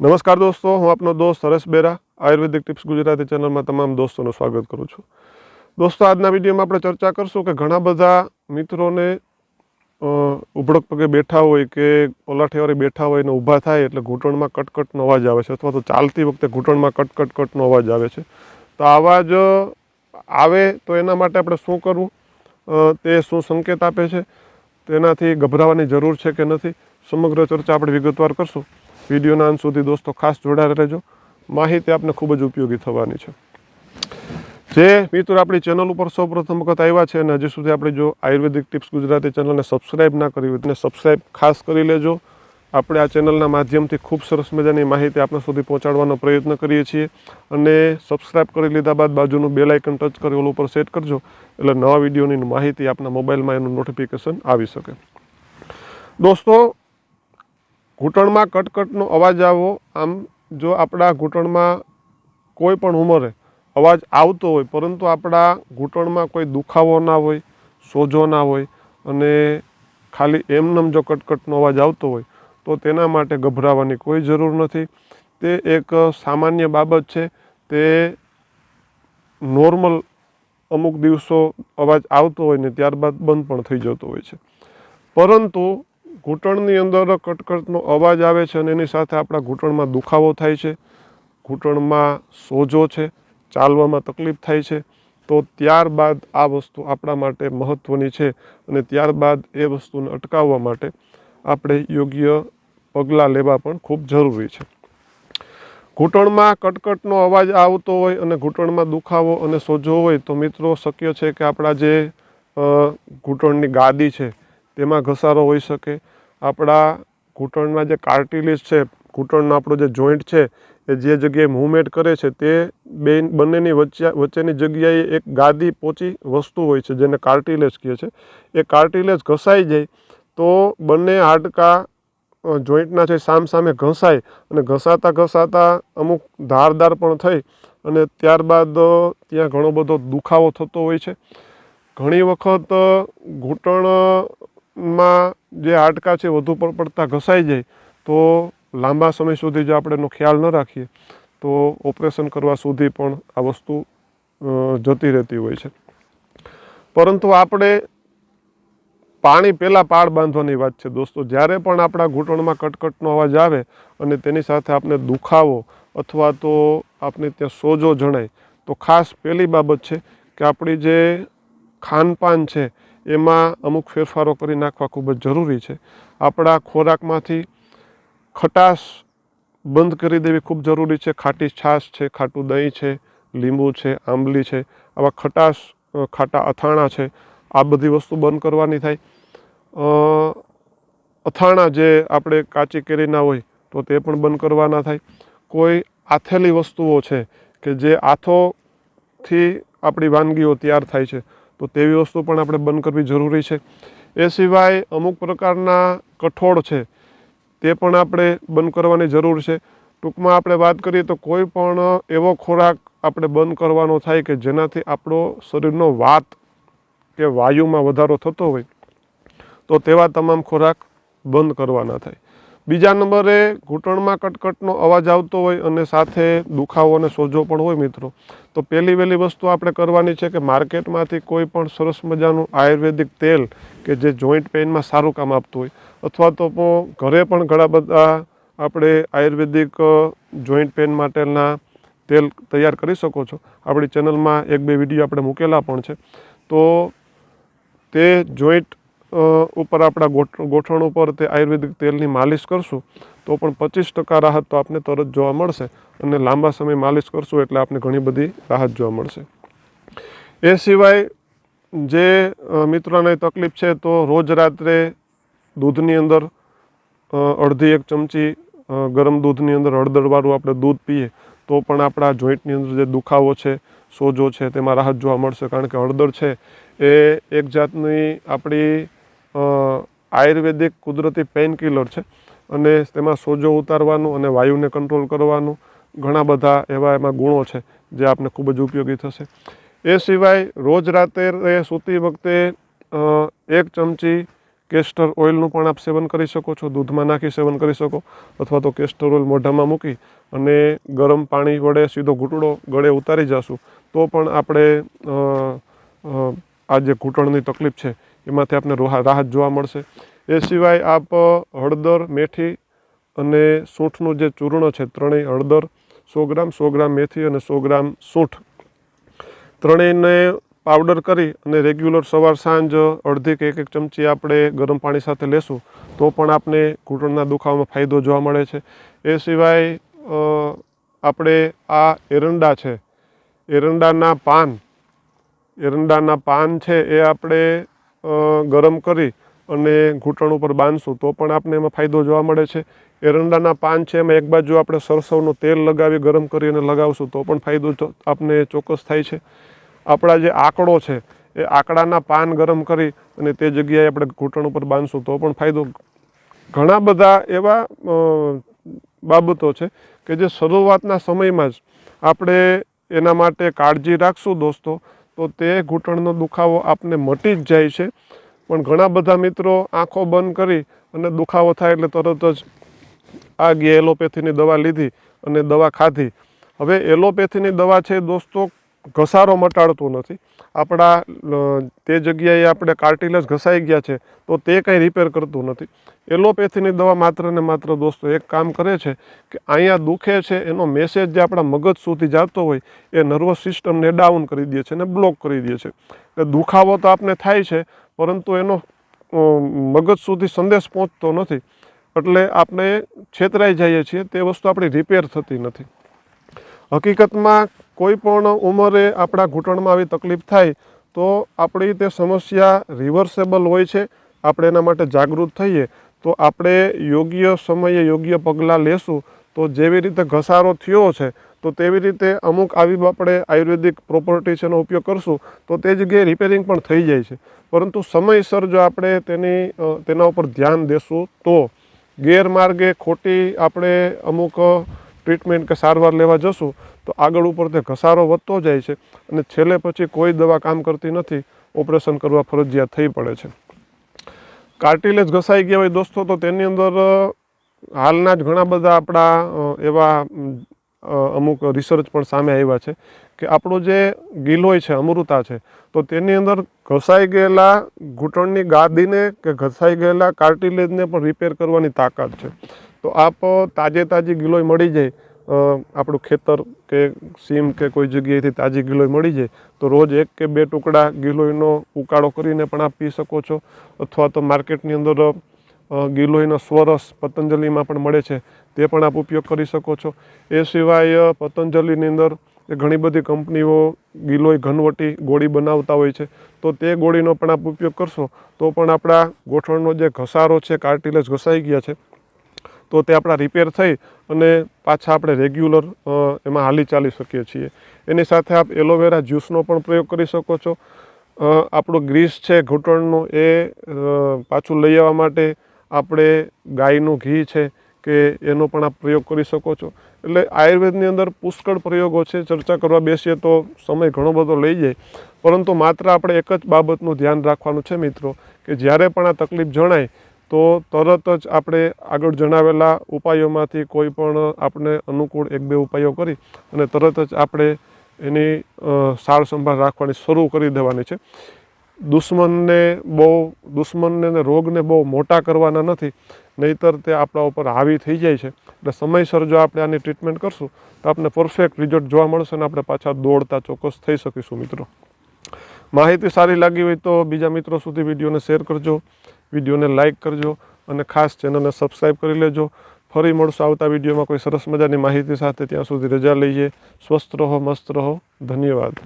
નમસ્કાર દોસ્તો, હું આપનો દોસ્ત હરેશ બેરા, આયુર્વેદિક ટિપ્સ ગુજરાતી ચેનલમાં તમામ દોસ્તોનું સ્વાગત કરું છું. દોસ્તો, આજના વિડીયોમાં આપણે ચર્ચા કરશું કે ઘણા બધા મિત્રોને ઉભડક પગે બેઠા હોય કે પલાઠીવાળી બેઠા હોય ને ઊભા થાય એટલે ઘૂંટણમાં કટકટનો અવાજ આવે છે અથવા તો ચાલતી વખતે ઘૂંટણમાં કટકટકટનો અવાજ આવે છે. તો અવાજ આવે તો એના માટે આપણે શું કરવું? તે શું સંકેત આપે છે? તેનાથી ગભરાવાની જરૂર છે કે નથી? સમગ્ર ચર્ચા આપણે વિગતવાર કરશું. વિડીયોના અંત સુધી દોસ્તો ખાસ જોડાયેલા રહેજો. માહિતી આપને ખૂબ જ ઉપયોગી થવાની છે. જે મિત્રો આપણી ચેનલ ઉપર સૌ પ્રથમ વખત આવ્યા છે અને હજી સુધી આપણે જો આયુર્વેદિક ટિપ્સ ગુજરાતી ચેનલને સબસ્ક્રાઈબ ના કરી હોય તેને સબસ્ક્રાઇબ ખાસ કરી લેજો. આપણે આ ચેનલના માધ્યમથી ખૂબ સરસ મજાની માહિતી આપણા સુધી પહોંચાડવાનો પ્રયત્ન કરીએ છીએ. અને સબસ્ક્રાઈબ કરી લીધા બાદ બાજુનું બેલ આઇકન ટચ કરી ઓલ ઉપર સેટ કરજો. એટલે નવા વિડીયોની માહિતી આપના મોબાઈલમાં એનું નોટિફિકેશન આવી શકે. દોસ્તો ઘૂંટણમાં કટકટનો અવાજ આવવો આમ જો આપણા ઘૂંટણમાં કોઈ પણ ઉંમરે અવાજ આવતો હોય, પરંતુ આપણા ઘૂંટણમાં કોઈ દુખાવો ના હોય, સોજો ના હોય અને ખાલી એમનેમ જો કટકટનો અવાજ આવતો હોય, તો તેના માટે ગભરાવાની કોઈ જરૂર નથી. તે એક સામાન્ય બાબત છે. તે નોર્મલ અમુક દિવસો અવાજ આવતો હોય ને ત્યારબાદ બંધ પણ થઈ જતો હોય છે. પરંતુ ઘૂંટણની અંદર કટકટનો અવાજ આવે છે અને એની સાથે આપણા ઘૂંટણમાં દુખાવો થાય છે, ઘૂંટણમાં સોજો છે, ચાલવામાં તકલીફ થાય છે. તો ત્યારબાદ આ વસ્તુ આપણા માટે મહત્ત્વની છે અને ત્યારબાદ એ વસ્તુને અટકાવવા માટે આપણે યોગ્ય પગલાં લેવા પણ ખૂબ જરૂરી છે. ઘૂંટણમાં કટકટનો અવાજ આવતો હોય અને ઘૂંટણમાં દુખાવો અને સોજો હોય તો મિત્રો શક્ય છે કે આપણા જે ઘૂંટણની ગાદી છે તેમાં ઘસારો હોઈ શકે. આપણા ઘૂંટણના જે કાર્ટિલેજ છે ઘૂંટણનો આપણો જે જોઈન્ટ છે એ જે જગ્યાએ મૂવમેન્ટ કરે છે તે બે બંનેની વચ્ચે વચ્ચેની જગ્યાએ એક ગાદી પોચી વસ્તુ હોય છે જેને કાર્ટિલેજ કહે છે. એ કાર્ટિલેજ ઘસાઈ જાય તો બંને હાડકા જોઈન્ટના છે સામસામે ઘસાય અને ઘસાતા ઘસાતા અમુક ધારદાર પણ થઈ અને ત્યારબાદ ત્યાં ઘણો બધો દુખાવો થતો હોય છે. ઘણી વખત અ, ઘૂંટણમાં જે હાડકાં છે વધુ પડતા ઘસાઈ જાય, તો લાંબા સમય સુધી જો આપણે એનો ખ્યાલ ન રાખીએ. તો ઓપરેશન કરવા સુધી પણ આ વસ્તુ જતી રહેતી હોય છે. પરંતુ આપણે પાણી પહેલાં પાળ બાંધવાની વાત છે દોસ્તો. જ્યારે પણ આપણા ઘૂંટણમાં કટકટનો અવાજ આવે અને તેની સાથે આપણે દુખાવો અથવા તો આપણે ત્યાં સોજો જણાય, તો ખાસ પહેલી બાબત છે કે આપણી જે ખાનપાન છે એમાં અમુક ફેરફારો કરી નાખવા ખૂબ જ જરૂરી છે. આપણા ખોરાકમાંથી ખટાશ બંધ કરી દેવી ખૂબ જરૂરી છે. ખાટી છાશ છે, ખાટું દહીં છે, લીંબુ છે, આંબલી છે, આવા ખટાશ ખાટા અથાણાં છે. આ બધી વસ્તુ બંધ કરવાની થાય. અથાણા જે આપણે કાચી કેરીના હોય તો તે પણ બંધ કરવાના થાય. કોઈ આથેલી વસ્તુઓ છે કે જે આથોથી આપણી વાનગીઓ તૈયાર થાય છે. તો તેવી વસ્તુ પણ આપણે બંધ કરવી જરૂરી છે. એ સિવાય અમુક પ્રકારના કઠોળ છે, તે પણ આપણે બંધ કરવાની જરૂર છે. ટૂંકમાં આપણે વાત કરીએ તો કોઈ પણ એવો ખોરાક આપણે બંધ કરવાનો થાય કે જેનાથી આપણો શરીરનો વાત કે વાયુમાં વધારો થતો હોય, તો તેવા તમામ ખોરાક બંધ કરવાના થાય. બીજા નંબરે ઘૂંટણમાં કટકટનો અવાજ આવતો હોય અને સાથે દુખાવો અને સોજો પણ હોય મિત્રો. તો પહેલી વહેલી વસ્તુ આપણે કરવાની છે કે માર્કેટમાંથી કોઈ પણ સરસ મજાનું આયુર્વેદિક તેલ કે જે જોઈન્ટ પેઇનમાં સારું કામ આપતું હોય, અથવા તો ઘરે પણ ઘણા બધા આપણે આયુર્વેદિક જોઈન્ટ પેઇન માટેના તેલ તૈયાર કરી શકો છો. આપણી ચેનલમાં એક બે વીડિયો આપણે મૂકેલા પણ છે. તો તે જોઈન્ટ ઉપર આપણા ગોઠ, ગોઠણ ઉપર તે આયુર્વેદિક તેલની માલિશ કરશું, તો પણ પચીસ ટકા રાહત તો આપને તરત જોવા મળશે અને લાંબા સમય માલિશ કરશું એટલે આપને ઘણી બધી રાહત જોવા મળશે. એ સિવાય જે મિત્રોને તકલીફ છે તો રોજ રાત્રે દૂધની અંદર અડધી એક ચમચી ગરમ દૂધની અંદર હળદરવાળું આપણે દૂધ પીએ, તો પણ આપણા જોઈન્ટની અંદર જે દુખાવો છે, સોજો છે તેમાં રાહત જોવા મળશે કારણ કે હળદર છે એ એક જાતની આપણી આયુર્વેદિક કુદરતી પેઇન કિલર છે. અને તેમાં સોજો ઉતારવાનું અને વાયુને કંટ્રોલ કરવાનું ઘણા બધા એવા એમાં ગુણો છે જે આપને ખૂબ જ ઉપયોગી થશે. એ સિવાય રોજ રાતે સૂતી વખતે એક ચમચી કેસ્ટર ઓઇલનું પણ આપ સેવન કરી શકો છો. દૂધમાં નાખી સેવન કરી શકો અથવા તો કેસ્ટર ઓઇલ મોઢામાં મૂકી અને ગરમ પાણી વડે સીધો ઘૂંટડો ગળે ઉતારી જશું. તો પણ આપણે આ જે ઘૂંટણની તકલીફ છે એમાંથી આપને રોહા- રાહત જોવા મળશે. એ સિવાય આપ હળદર, મેથી અને સૂંઠનું જે ચૂર્ણ છે ત્રણેય હળદર, સો ગ્રામ સો ગ્રામ મેથી અને સો ગ્રામ સૂંઠ. ત્રણેયને પાવડર કરી અને રેગ્યુલર સવાર સાંજ અડધી કે એક એક ચમચી આપણે ગરમ પાણી સાથે લેશું, તો પણ આપને ઘૂંટણના દુખાવામાં ફાયદો જોવા મળે છે. એ સિવાય આપણે આ એરંડા છે, એરંડાના પાન એરંડાના પાન છે એ આપણે ગરમ કરી અને ઘૂંટણ ઉપર બાંધશું, તો પણ આપને એમાં ફાયદો જોવા મળે છે. એરંડાના પાન છે, એમાં એક બાજુ આપણે સરસવનું તેલ લગાવી, ગરમ કરી અને લગાવશું, તો પણ ફાયદો આપને ચોક્કસ થાય છે. આપણા જે આંકડો છે, એ આંકડાના પાન ગરમ કરી અને તે જગ્યાએ આપણે ઘૂંટણ ઉપર બાંધશું, તો પણ ફાયદો. ઘણા બધા એવા બાબતો છે કે જે શરૂઆતના સમયમાં જ આપણે એના માટે કાળજી રાખશું, દોસ્તો. તો તે ઘૂંટણનો દુખાવો આપને મટી જ જાય છે. પણ ઘણા બધા મિત્રો આંખો બંધ કરી અને દુખાવો થાય એટલે તરત જ આ ગઈ એલોપેથીની દવા લીધી અને દવા ખાધી. હવે એલોપેથીની દવા છે દોસ્તો ઘસારો મટાડતું નથી. આપણા તે જગ્યાએ આપણે કાર્ટિલેજ ઘસાઈ ગયા છે, તો તે કંઈ રિપેર કરતું નથી. એલોપેથીની દવા માત્ર ને માત્ર દોસ્તો એક કામ કરે છે કે અહીંયા દુખે છે, એનો મેસેજ જે આપણા મગજ સુધી જતો હોય, એ નર્વસ સિસ્ટમને ડાઉન કરી દે છે અને બ્લોક કરી દે છે. એટલે દુખાવો તો આપને થાય છે, પરંતુ એનો મગજ સુધી સંદેશ પહોંચતો નથી. એટલે આપણે છેતરાઈ જઈએ છીએ, તે વસ્તુ આપણી રિપેર થતી નથી. હકીકતમાં કોઈ પણ ઉંમરે આપણા ઘૂંટણમાં આવી તકલીફ થાય, તો આપણી તે સમસ્યા રિવર્સેબલ હોય છે. આપણે એના માટે જાગૃત થઈએ. તો આપણે યોગ્ય સમયે યોગ્ય પગલાં લેશું. તો જેવી રીતે ઘસારો થયો છે, તો તેવી રીતે અમુક આવી આપણે આયુર્વેદિક પ્રોપર્ટી છે એનો ઉપયોગ કરશું. તો તે જગ્યાએ રિપેરિંગ પણ થઈ જાય છે. પરંતુ સમયસર જો આપણે તેની તેના ઉપર ધ્યાન દેશું, તો ગેરમાર્ગે ખોટી આપણે અમુક ટ્રીટમેન્ટ કે સારવાર લેવા જશું. તો આગળ ઉપર તે ઘસારો વધતો જાય છે અને છેલ્લે પછી કોઈ દવા કામ કરતી નથી, ઓપરેશન કરવા ફરજિયાત થઈ પડે છે. કાર્ટિલેજ ઘસાઈ ગયા હોય દોસ્તો, તો તેની અંદર હાલના જ ઘણા બધા આપણા એવા અમુક રિસર્ચ પણ સામે આવ્યા છે કે આપણો જે ગિલોય છે, અમૃતા છે, તો તેની અંદર ઘસાઈ ગયેલા ઘૂંટણની ગાદીને કે ઘસાઈ ગયેલા કાર્ટિલેજને પણ રિપેર કરવાની તાકાત છે. તો આપ તાજે તાજી ગિલોય મળી જાય આપણું ખેતર કે સીમ કે કોઈ જગ્યાએથી તાજી ગિલોય મળી જાય, તો રોજ એક કે બે ટુકડા ગિલોયનો ઉકાળો કરીને પણ આપ પી શકો છો. અથવા તો માર્કેટની અંદર ગિલોયનો સ્વરસ પતંજલિમાં પણ મળે છે, તે પણ આપ ઉપયોગ કરી શકો છો. એ સિવાય પતંજલિની અંદર એ ઘણી બધી કંપનીઓ ગિલોય ઘનવટી ગોળી બનાવતા હોય છે, તો તે ગોળીનો પણ આપ ઉપયોગ કરશો, તો પણ આપણા ગોઠણનો જે ઘસારો છે, કાર્ટિલેજ ઘસાઈ ગયા છે તો તે આપણા રિપેર થઈ અને પાછા આપણે રેગ્યુલર એમાં હાલી ચાલી શકીએ છીએ. એની સાથે આપ એલોવેરા જ્યુસનો પણ પ્રયોગ કરી શકો છો. આપણો ગ્રીસ છે, ઘૂંટણનું એ પાછું લઈ આવવા માટે આપણે ગાયનું ઘી છે કે એનો પણ આપ પ્રયોગ કરી શકો છો. એટલે આયુર્વેદની અંદર પુષ્કળ પ્રયોગો છે. ચર્ચા કરવા બેસીએ તો સમય ઘણો બધો લઈ જાય. પરંતુ માત્ર આપણે એક જ બાબતનું ધ્યાન રાખવાનું છે મિત્રો, કે જ્યારે પણ આ તકલીફ જણાય તો તરત જ આપણે આગળ જણાવેલા ઉપાયોમાંથી કોઈ પણ આપણે અનુકૂળ એક બે ઉપાયો કરી અને તરત જ આપણે એની સાર સંભાળ રાખવાની શરૂ કરી દેવાની છે. દુશ્મનને બહુ, દુશ્મનને રોગને બહુ મોટા કરવાના નથી, નહીતર તે આપણા ઉપર હાવી થઈ જાય છે. એટલે સમયસર જો આપણે આની ટ્રીટમેન્ટ કરશું, તો આપણે પરફેક્ટ રિઝલ્ટ જોવા મળશે અને આપણે પાછા દોડતા ચોક્કસ થઈ શકીશું મિત્રો. માહિતી સારી લાગી હોય તો બીજા મિત્રો સુધી વિડીયોને શેર કરજો. વિડીયોને લાઇક કરજો અને ખાસ ચેનલને સબસ્ક્રાઈબ કરી લેજો. ફરી મળશું આવતા વિડીયોમાં કોઈ સરસ મજાની માહિતી સાથે ત્યાં સુધી રજા લઈએ. સ્વસ્થ રહો, મસ્ત રહો. ધન્યવાદ.